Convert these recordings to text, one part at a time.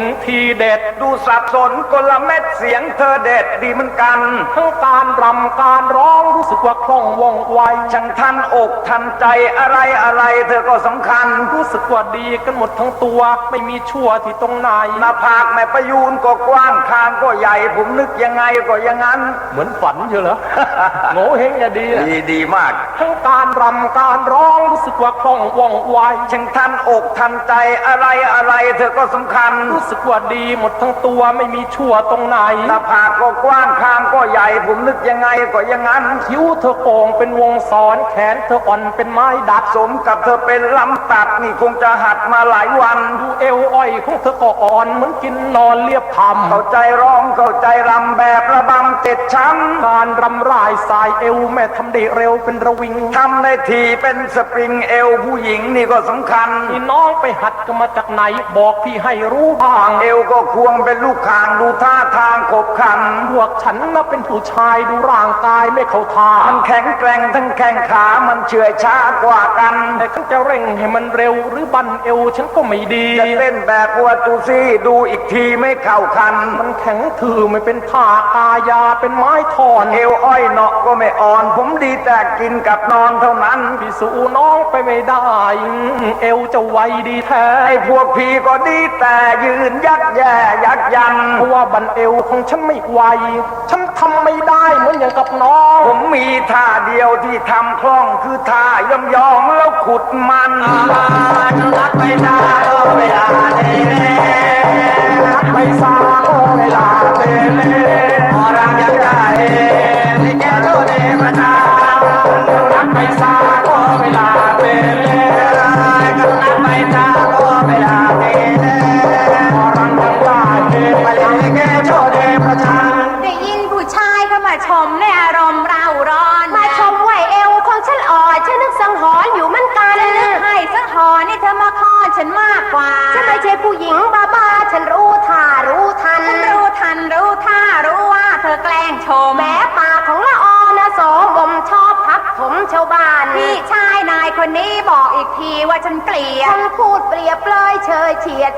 งทีเด็ดดูสับสนกลเม็ดเสียงเธอเด็ดดีเหมือนกัน ทั้งการรำการร้องรู้สึกว่าคล่องว่องไวช่างทันอกทันใจอะไรอะไร เธอก็สำคัญ รู้สึกว่าดีกันหมดทั้งตัว ไม่มีชั่วที่ตรงไหนหน้าผากแม่ประยูนก็กว้างคางก็ใหญ่ผมนึกยังไงก็อย่างนั้น เหมือนฝันเชียวเหรอโง่เฮงอย่าดีอะดีดีมาก ทั้งการรำการร้องรู้สึกว่าคล่องว่องไวช่างทันอกทันใจอะไรอะไร เธอก็สำคัญรู้สึกว่าดีหมดทั้งตัวไม่มีชั่วตรงไหนหน้าผากก็กว้างคางก็ใหญ่ ผมนึกยังไงก็อย่างนั้น คิ้วเธอโก่งเป็นวงสอนแขนเธออ่อนเป็นไม้ดัดสมกับเธอเป็นลำตัดนี่คงจะหัดมาหลายวัน ดูเอวอ้อยของเธอก็อ่อนเหมือนกินนอนเรียบพำเข้าใจร้องเข้าใจรำแบบระบำเจ็ดชั้นการรำร่ายสายเอวแม่ทำได้เร็วเป็นระวิงทำในทีเป็นสปริงเอวผู้หญิงนี่ก็สำคัญนี่น้องไปหัดกันมาจากไหนบอกพี่ให้รู้บ้างเอวก็ควงเป็นลูกคางดูท่าทางขบขันพวกฉันน่ะเป็นผู้ชายดูร่างกายไม่เข้าทามันแข็งแกร่งทั้งแข้งขามันเฉื่อยช้ากว่ากันแต่ฉันจะเร่งให้มันเร็วหรือบันเอวฉันก็ไม่ดีจะเล่นแบบวัวตูซี่ดูอีกทีไม่เข้าคัน มันแข็งถือไม่เป็นท่ากายาเป็นไม้ทอนเอวอ้อยเนาะก็ไม่อ่อน ผมดีแต่กินกับนอนเท่านั้นพี่สู้น้องไปไม่ได้ เอวจะไวดีแท้ไอ้พวกพี่ก็ดีแต่ยืนยัดแย่ยัดยันเพราะว่าบันเอวของฉันไม่ไหวฉันทำไม่ได้เหมือนอย่างกับน้อง ผมมีท่าเดียวที่ทำคล่องคือท่ายองยองแล้วขุดมันรักไปนานเวลาเดนักไปสาเวลาเตเล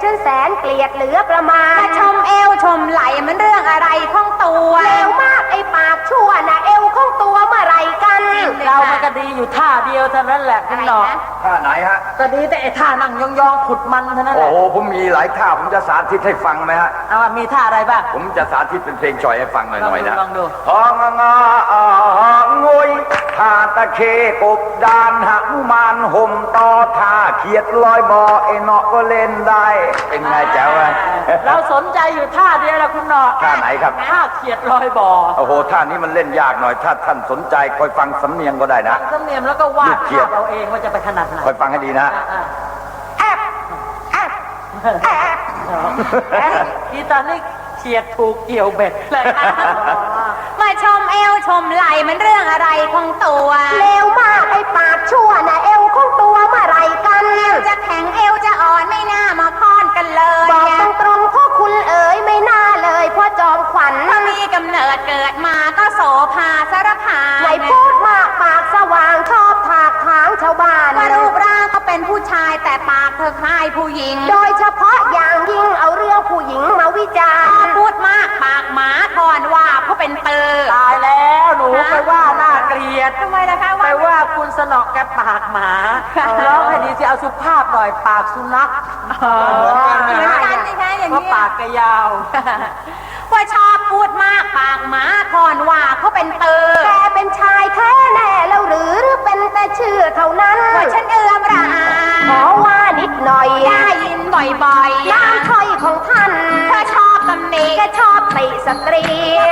ฉียดฉันแสนเกลียดเหลือประมาณมาชมเอวชมไหลมันเรื่องอะไรของตัวเลวมากไอ้ปากชั่วนะเอวของตัวเมื่อไหรกันเรามันก็ดีอยู่ท่าเดียวเท่านั้นแหละคุณหนอท่าไหนฮะ ก็ดีแต่ไอ้ท่านั่งยองๆขุดมันเท่านั้นแหโอ้ละโหผมมีหลายท่าผมจะสาธิตให้ฟังไหมฮะ เอาว่ามีท่าอะไรบ้าง ผมจะสาธิตเป็นเพลงชอยให้ฟังหน่อยๆนะลองดูฮองงา งอยท่าตะเคกบดานหนุมานห่มต่อท่าเขียดลอยบอไอเนาะก็เล่นได้ เป็นไงแจ๋วไหมเราสนใจอยู่ท่าเดียวแหละคุณหนอท่าไหนครับท่าเขียดลอยบ่อโอ้โหท่านี้มันเล่นยากหน่อย ถ้าท่านสนใจคอยฟังสำเนียงก็ได้นะฟังสำเนียมแล้วก็วาดเขียภาดพเอาเองว่าจะไปขนาดไหนคอยฟังให้ดีนะอะอะอีตอนนี้เขียดถูกเกี่ยวเบ็ดเลย ชมไหลมันเรื่องอะไรของตัวเลวมากไอ้ปากชั่วนะเอวของตัวเมื่อไหรกันเอวจะแข็งเอวจะอ่อนไม่น่ามาค้อนกันเลยบอกตรงๆพ่อคุณเอ๋ยไม่น่าเลยพ่อจอมขวัญถ้ามีกำเนิดเกิดมาก็ ผู้ชายแต่ปากเธอคล้ายผู้หญิง โดยเฉพาะอย่างยิ่งเอาเรื่องผู้หญิงมาวิจารพอณ์พูดมากปากหมาทอนว่าเพราะเป็นเตอตายแล้วหนูไปว่าน่าเกลียดทำไมล่ะคะไปว่าคุณสนอแกปากหมาร้องให้ดีสิเอาสุภาพหน่อยปากสุนัขเหมือนกันสิคะอย่างเพราะนี้ปากกระยาวว่าชอบพูดมากปากหมาทอนว่าเขาเป็นเตอแกเป็นชายแท้แน่แล้วหรือหรือเป็นแต่ชื่อเท่านั้นว่าฉันเอื้อ บ่อยๆน้ำถ้อยของท่านเธอชอบตำหนิแกชอบติสตรี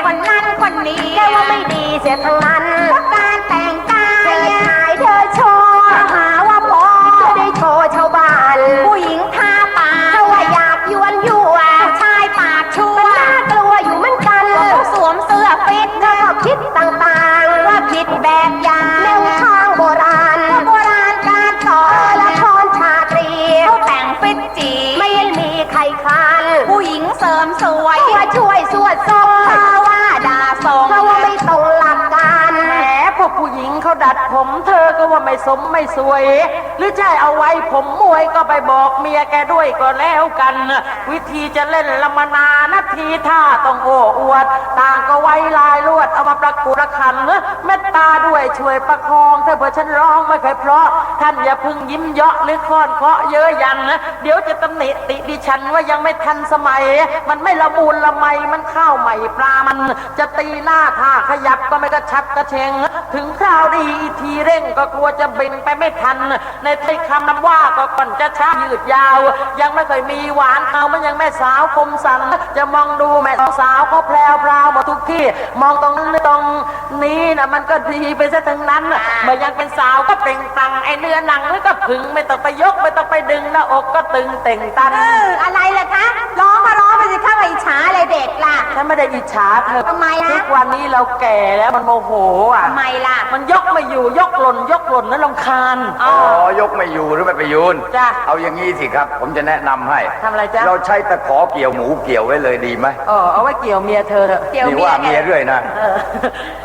คนนั้นคนนี้แกว่าไม่ดีเสียทั้งนั้นเพราะการแต่ง ไม่สมไม่สวย หรือใช่เอาไว้ผมมวยก็ไปบอกเมียแกด้วยก็แล้วกัน วิธีจะเล่นละมนานาทีท่าต้องโอ้อวด ต่างก็ไว้ลายลวด ประกุระคันเม็ดตาด้วยช่วยประคองเธอเพื่อฉันร้องไม่เคยเพราะ ท่านอย่าพึ่งยิ้มเยาะหรือค้อนเคาะเยอะยันนะเดี๋ยวจะตำหนิติดิฉันว่ายังไม่ทันสมัย มันไม่ละมูลละไมมันข้าวใหม่ปลามัน จะตีหน้าท่าขยับก็ไม่กระชับกระเชง ถึงคราวดีทีเร่งก็กลัวจะบินไปไม่ทัน ในท้ายคำนำว่าก็ก่อนจะช้ายืดยาว ยังไม่เคยมีหวานเอามันยังแม่สาวคมสัน จะมองดูแม่สาวก็แพรวพราวมาทุกที่ มองตรงนั้นหรือตรงนี้นะมันก็ดีไปซะทั้งนั้นเมื่อยังเป็นสาวก็เปล่งปลังไอเนื้อหนังแล้วก็ผึงไม่ต้องไปยกไม่ต้องไปดึงหน้าอกก็ตึงเต่งตันเอออะไรล่ะคะร้องก็ร้องไป สิคะว่าอิจฉาอะไรเด็กล่ะ ฉันไม่ได้อิจฉาเธอทำไมอะ ทุกวันนี้เราแก่แล้วมันโมโหอะ ทำไมล่ะ มันยกไม่อยู่ยกหล่นยกหล่นแล้วลำคาญ อ๋อ ยกไม่อยู่หรือไม่ไปยูนจ้ะเอาอย่างนี้สิครับ ผมจะแนะนำให้ทำอะไรจ๊ะ เราใช้ตะขอเกี่ยวหมูเกี่ยวไว้เลยดีไหมเออเอาไว้เกี่ยวเมียเธอเถอะเกี่ยวนี่เมียว่าแกเมียเรื่อยนะ เออ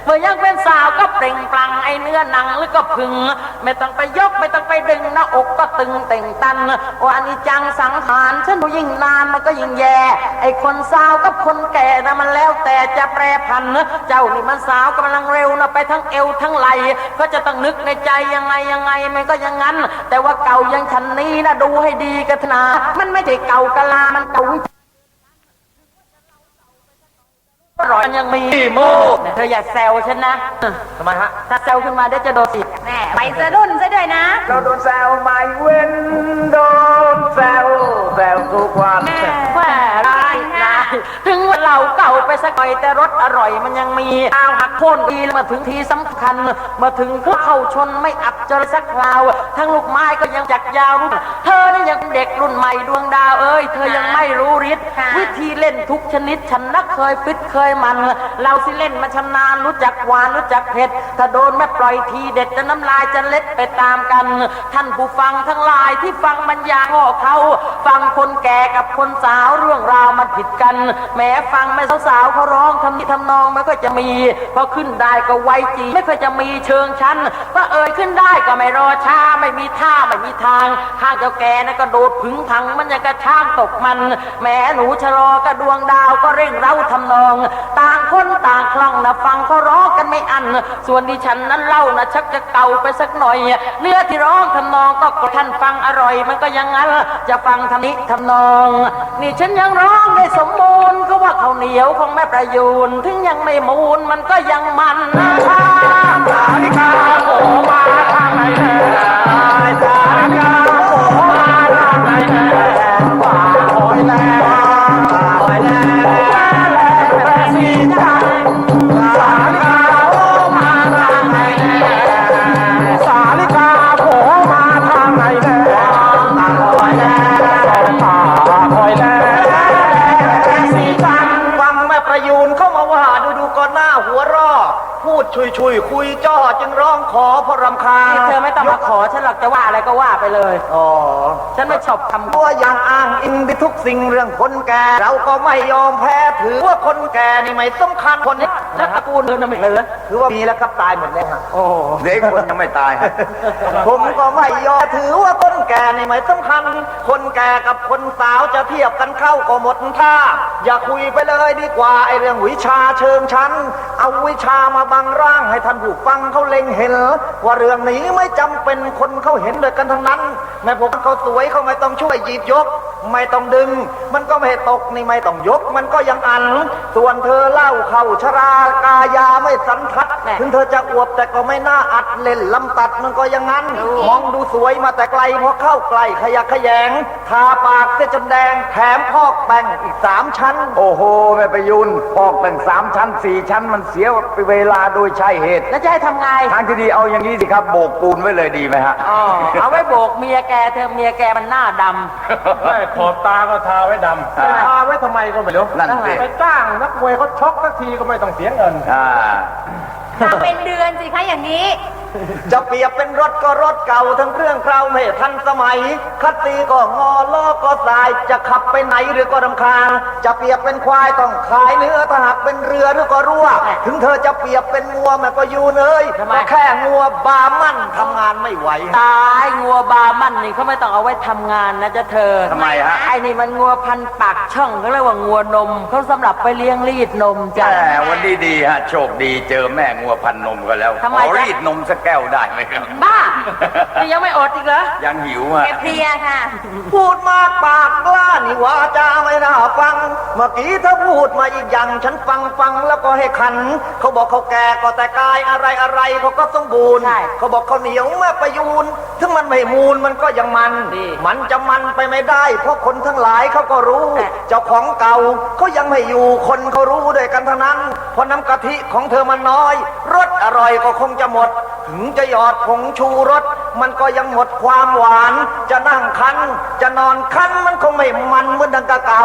เมื่อยังเป็นสาวก็เปล่งปลัง ไอเนื้อหนังหรือก็พึง ไม่ต้องไปยกไม่ต้องไปดึงหน้าอกก็ตึงเต่งตันว่าอันนี้จังสังหารฉันผู้ยิ่งนานมันก็ยิ่งแย่ไอคนสาวกับคนแก่นะมันแล้วแต่จะแปรพันเจ้านี่มันสาวกำลังเร็วนะไปทั้งเอวทั้งไหลก็จะต้องนึกในใจยังไงยังไงมันก็ยังงั้น แต่ว่าเก่ายังฉันนี้นะดูให้ดีกันนะมันไม่ใช่เก่ากะลามันเก่า อร่อยมันยังมีโมเธออย่าแซวฉันนะ ทำไมฮะ ถ้าแซวขึ้นมาเดี๋ยวจะโดนสิแม่ไปสะดุ้นซะด้วยนะ เราโดนแซวไม่เว้นโดนแซวแซวทุกวัน ถึงว่าเราเก่าไปสักหน่อยแต่รสอร่อยมันยังมีทางหักโค่นดีมาถึงทีสำคัญ มาถึงก็เข้าชนไม่อับเจอสักคราว ทั้งลูกไม้ก็ยังจักยาวรุ่นเธอนี่ยังเด็กรุ่นใหม่ดวงดาวเอ้ยเธอยังไม่รู้ฤทธิ์ค่ะวิธีเล่นทุกชนิดฉันนักเคยฟิตเคยมัน เราสิเล่นมาชำนาญรู้จักหวานรู้จักเผ็ดถ้าโดนแม่ปล่อยทีเด็ดจะน้ำลายจะเล็ดไปตามกัน ท่านผู้ฟังทั้งหลายที่ฟังบรรยายพ่อเขา ฟังคนแก่กับคนสาวเรื่องราวมันผิดกันแม้ฟังแม่สาวๆเขาร้องทำนี้ทำนองไม่ก็จะมี พอขึ้นได้ก็ไวจีไม่เคยจะมีเชิงชันว่าเอ่ยขึ้นได้ก็ไม่รอช้าไม่มีท่าไม่มีทางข้างเจ้าแก่นะก็โดดผึงพังมันยังกระช่างตกมันแม้หนูชะลอกระดวงดาวก็เร่งเร้าทำนอง ต่างคนต่างคล่องนะฟังเขาร้องกันไม่อัน ส่วนดิฉันนั้นเล่านะชักจะเก่าไปสักหน่อย เนื้อที่ร้องทำนอง ท่านฟังอร่อย มันก็อยังงั้นจะฟังทำนี้ทำนอง นี่ฉันยังร้องได้สมบูรณ์ก็ว่าข้าวเหนียวของแม่ประยูนถึงยังไม่มูลมันก็ยังมันนะสาลิกาโผมาทางไหนแน่ส พูดชุยชุยๆคุยจ้อจึงร้องขอเพราะรำคาญนี่เธอไม่ต้องมาขอฉันหรอกจะว่าอะไรก็ว่าไปเลย อ๋อฉันไม่ชอบคำตัวอย่างอ้างอิงไปทุกสิ่งเรื่องคนแก่ เราก็ไม่ยอมแพ้ถือว่าคนแก่นี่ไม่สำคัญคนนี้แล้วตระกูลเธอทำไมเลยถือว่ามีแล้วครับตายหมดแล้วฮะโอ้โหเด็กคนยังไม่ตายฮะผมก็ไม่ยอมถือว่าคนแก่นี่ไม่สำคัญ คนแก่กับคนสาวจะเทียบกันเข้าก็หมดท่า อย่าคุยไปเลยดีกว่าไอเรื่องวิชาเชิงชั้น เอาวิชามาบังร่างให้ท่านผู้ฟังเขาเล็งเห็น ว่าเรื่องนี้ไม่จำเป็นคนเขาเห็นเลยกันทั้งนั้นแม่ผมเขาสวยเขาไม่ต้องช่วยหยิบยก ไม่ต้องดึง มันก็ไม่ตกนี่ไม่ต้องยก มันก็ยังอัน ส่วนเธอเล่าเข้าชรากายาไม่สันทัด ถึงเธอจะอวบแต่ก็ไม่น่าอัดเล่นลำตัดมันก็อยังงั้น มองดูสวยมาแต่ไกลพอเข้าใกล้ขยักขยง ทาปากเส้นจนแดง แถมพอกแป้งอีกสามชั้น โอ้โหแม่ประยุนพอกตั้งสามชั้นสี่ชั้นมันเสียเวลาโดยใช่เหตุ แล้วจะให้ทำไงทางที่ดีเอาอย่างนี้สิครับโบกปูนไว้เลยดีไหมฮะอ๋อเอาไว้โบกเมียแกเธอเมียแกมันหน้าดำไม่ขอบตาก็ทาไว้ดำอ่าทาไว้ทำไมก็ไม่รู้นั่นสิไปจ้างนักมวยเขาชกสักทีก็ไม่ต้องเสียเงินอ่า ทำเป็นเดือนสิคะอย่างนี้ จะเปรียบเป็นรถก็รถเก่าทั้งเครื่องเคราวไม่ทันสมัยคัดตีก็งอล้อก็สาย จะขับไปไหนหรือก็รำคาญ จะเปรียบเป็นควายต้องขายเนื้อถ้าหากเป็นเรือหรือก็รั่ว ถึงเธอจะเปรียบเป็นงัวมันก็อยู่เนยทำไมก็แค่งัวบามั่นทำงานไม่ไหวตายงัวบามันนี่เขาไม่ต้องเอาไว้ทำงานนะจ๊ะเธอทำไมฮะไอ้นี่มันงัวพันปากช่องเขาเรียกว่างัวนมเขาสำหรับไปเลี้ยงรีดนมจ้ะแต่วันดีดีๆฮะโชคดีเจอแม่งัวพันนมกันแล้วทำไมขอจ๊ะรีดนมสักแก้วได้ไหมครับ บ้านี่ยังไม่อดอีกเหรอยังหิวอะ แกเพลียค่ะ พูดมากปากกล้านี่ว่าจาไม่น่าฟัง เมื่อกี้เธอพูดมาอีกอย่างฉันฟังฟังแล้วก็ให้ขัน เขาบอกเขาแก่ก็แต่กายอะไรอะไรเขาก็สมบูรณ์ ใช่เขาบอกเขาเหนียวแม่ประยูนถึงมันไม่มูลมันก็ยังมัน ดี มันจะมันไปไม่ได้ เพราะคนทั้งหลายเขาก็รู้ แต่ เจ้าของเก่าเขายังไม่อยู่คนเขารู้ด้วยกันทั้งนั้น เพราะน้ำกะทิของเธอมันน้อยรสอร่อยก็คงจะหมด ถึงจะหยอดผงชูรสมันก็ยังหมดความหวาน จะนั่งคัน จะนอนคันมันคงไม่มันเหมือนดังกะเก่า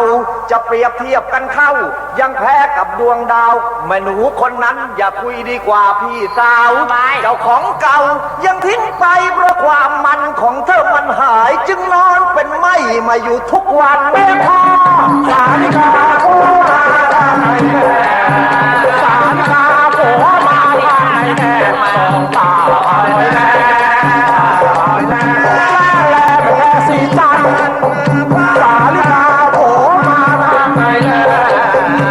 จะเปรียบเทียบกันเข้า ยังแพ้กับดวงดาวแม่หนูคนนั้นอย่าคุยดีกว่าพี่สาวทำไมเจ้าของเก่ายังทิ้งไปเพราะความมันของเธอมันหายจึงนอนเป็นไหมมาอยู่ทุกวันเป็นพ่อสาลิกาโอ้มาทางไหนแน่สาลิกาโผมาทางไหนแน่สองตาลอยแน่ลอยแน่แลแม่สีจันทร์สาลิกาโผมา ทางไหนแน่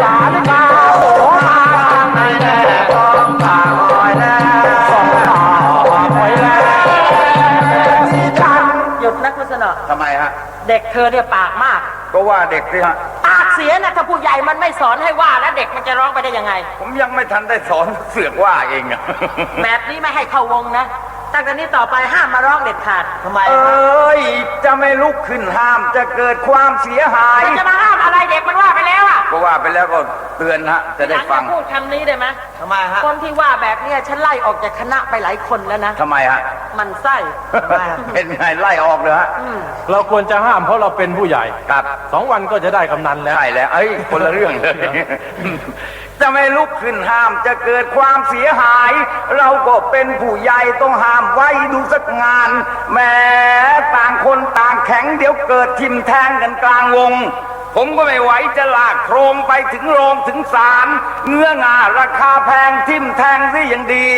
สาลิกาโผมาทางไหนแน่สองตาลอยแน่สองตาลอยแน่แม่สีจันทร์หยุดนะคุณสนอทำไมฮะ เด็กเธอเนี่ยปากมาก ก็ว่าเด็กสิฮะปาก เสียนะถ้าผู้ใหญ่มันไม่สอนให้ว่าแล้วเด็กมันจะร้องไปได้ยังไง ผมยังไม่ทันได้สอนเสือกว่าเองอะแบบนี้ไม่ให้เข้าวงนะตั้งแต่นี้ต่อไปห้ามมาร้องเด็ดขาดทำไมเอ้ย จะไม่ลุกขึ้นห้ามจะเกิดความเสียหาย มันจะมาห้ามอะไรเด็กมันว่าไปแล้วอะก็ว่าไปแล้วก็ เตือนฮะจะได้ฟังหลัอย่าพูดคำนี้ได้ไหมทำไมฮะคนที่ว่าแบบเนี้ยฉันไล่ออกจากคณะไปหลายคนแล้วนะทำไมฮะมันไส้เป็นไงไล่ออกเลยฮะเราควรจะห้ามเพราะเราเป็นผู้ใหญ่ครับสองวันก็จะได้กำนันแล้วใช่แล้วเอ้ยคนละเรื่องเลยจะไม่ลุกขึ้นห้ามจะเกิดความเสียหาย เราก็เป็นผู้ใหญ่ต้องห้ามไว้ดูสักงานแหม้ต่างคนต่างแข็งเดี๋ยวเกิดทิมแทงกันกลางวง ผมก็ไม่ไหวจะลากโครงไปถึงโรงถึงศาลเนื้องาราคาแพงทิมแทงซิอย่างดี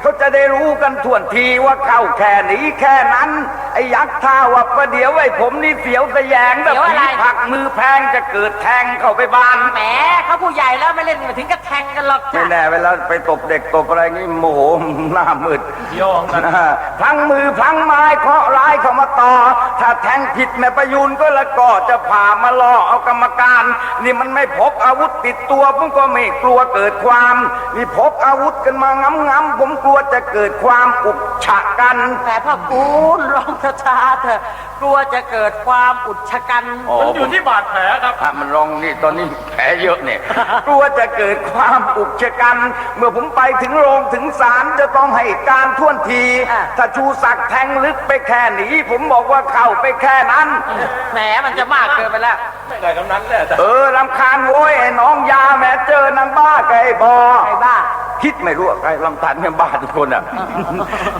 เขาจะได้รู้กันท่วนทีว่าเข้าแค่นี้แค่นั้น ไอ้ยักษ์ท่าว่าประเดี๋ยวไอ้ผมนี่เสียวสะแยงแบบเสียวอะไรผีผักมือแพงจะเกิดแทงเข้าไปบานแหมเขาผู้ใหญ่แล้วไม่เล่นถึงกับแทงกันหรอกไม่จ้ะแน่เวลาไปตบเด็กตบอะไรงี้โมโหหน้ามืดโยงกันพลังมือพลังไม้เคราะห์ร้ายเข้ามาต่อ ถ้าแทงผิดแม่ประยูนก็ละก็จะผ่ามาล่อเอากรรมการ นี่มันไม่พกอาวุธติดตัวผมก็ไม่กลัวเกิดความ นี่พกอาวุธกันมางำงำผมกลัวจะเกิดความอุกฉะกัน แต่พระคุณร้องชาเถอะ กลัวจะเกิดความอุดชะกันอ๋อ มันอยู่ที่บาดแผลครับอะมันลองนี่ตอนนี้แผลเยอะเนี่ย กลัวจะเกิดความอุกชะกัน เมื่อผมไปถึงโรงถึงศาลจะต้องให้การท่วนทีถ้าชูศักดิ์แทงลึกไปแค่นี้ ผมบอกว่าเข้าไปแค่นั้น แหมมันจะมากเกินไปแล้ว ไม่ได้กำนันแน่แต่เออรำคาญโว้ยไอ้น้องยาแม่เจอนางบ้ากับไอ้บอใครบ้า คิดไม่รู้ว่าใครลำตันเนี่ยบ้าทุกคนอะ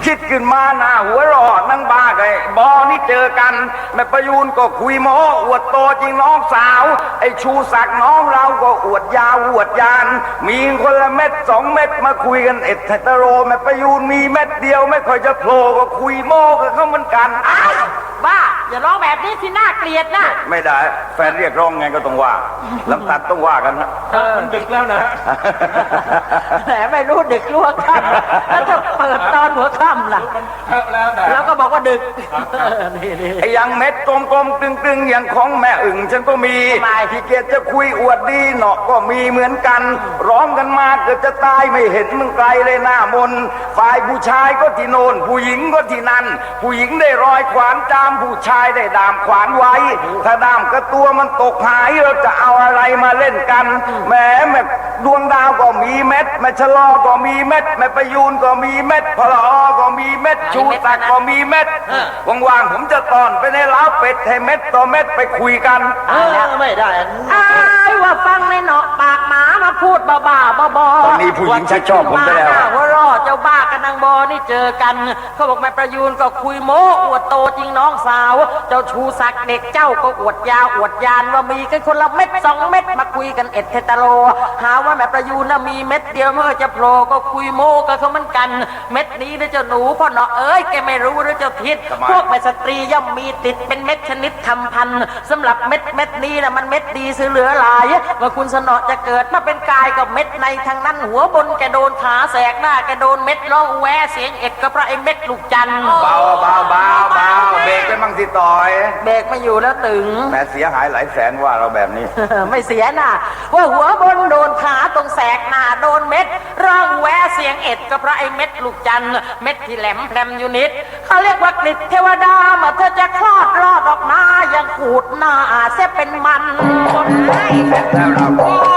คิดขึ้นมาหน้าหัวเรอดนางบ้ากับไอ้บอนี่เจอกันแม่ประยูนก็คุยโม้อวดโตจริงน้องสาว ไอ้ชูศักดิ์น้องเราก็อวดยาวอวดยาน มีคนละเม็ดสองเม็ดมาคุยกันเอ็ดเทตโรแม่ประยูนมีเม็ดเดียวไม่ค่อยจะโผล่ก็คุยโม้กับเขาเหมือนกันอ้าวบ้า อย่าร้องแบบนี้สิน่าเกลียดนะไม่ได้ แฟนเรียกร้องไงก็ต้องว่าลำตัดต้องว่ากันนะมันดึกแล้วนะแหมไม่รู้ดึกรู้ว่าค่ำแล้วจะเปิดตอนหัวค่ำล่ะแล้วแต่แล้วก็บอกว่าดึกนี่นี่ไอ้อยังเม็ดกลมๆตึงๆอย่างของแม่อึ่งฉันก็มีทำไมที่เกียจจะคุยอวดดีเนาะก็มีเหมือนกัน ร้องกันมาเกิดจะตายไม่เห็นมึงไกลเลยหน้ามนฝ่ายผู้ชายก็ที่โนนผู้หญิงก็ที่นั่น ผู้หญิงได้รอยขวานจามผู้ชายได้ดามขวานไว้ ถ้าดามกระตัวมันตกหายเราจะเอาอะไรมาเล่นกันแหมแม่ดวงดาวก็มีเม็ดแม่ชะลอก็มีเม็ดแม่ประยูนก็มีเม็ดพลอก็มีเม็ดชูตักดิ์ก็มีเม็ดว่างๆผมจะตอนไปในล้าวเป็ดให้เม็ดต่อเม็ดไปคุยกันเออไม่ได้อายว่าฟังในเนาะปากหมามาพูดบ้าๆบอๆตอนนี้ผู้หญิงชักชอบผมซะแล้วาหน้าหัวเรอ เจ้าบ้ากับนางบอนี่เจอกัน เขาบอกแม่ประยูนก็คุยโม้อวดโตจริงน้องสาว เจ้าชูศักดิ์เด็กเจ้าก็อวดยาวอวดยานว่ามีกันคนละเม็ดสองเม็ดมาคุยกันเอ็ดเทตาโล หาว่าแม่ประยูนน่ะมีเม็ดเดียวเมื่อจะโผล่ก็คุยโม้กันเขาเหมือนกัน เม็ดนี้นะเจ้าหนูพ่อเนาะเอ้ยแกไม่รู้หรือเจ้าทิศทำไมพวกแม่สตรีย่อมมีติดเป็นเม็ดชนิดทำพันธุ์สำหรับเม็ดเม็ดนี้นะมันเม็ดดีซื้อเหลือหลายเมื่อคุณสนอจะเกิดมาเป็นกายกับเม็ดในทางนั้นหัวบนแกโดนขาแสกหน้าแกโดนเม็ดร้องแวเสียงเอ็ดก็เพราะไอ้เม็ดลูกจันทร์เบาเบาเบาเบาเบรกไปมั่งสิต่อยเบรกไม่อยู่แล้วตึงแม่เสียหายหลายแสนว่าเราแบบนี้ ไม่เสียหน้าว่าหัวบนโดนขาตรงแสกหน้าโดนเม็ดร้องแวเสียงเอ็ดก็เพราะไอ้เม็ดลูกจันทร์เม็ดที่แหลมแพรมอยู่นิดเขาเรียกว่ากฤษเทวดามาเธอจะคลอดรอดออกมายังขูดหน้าเสียเป็นมันแล้วเรา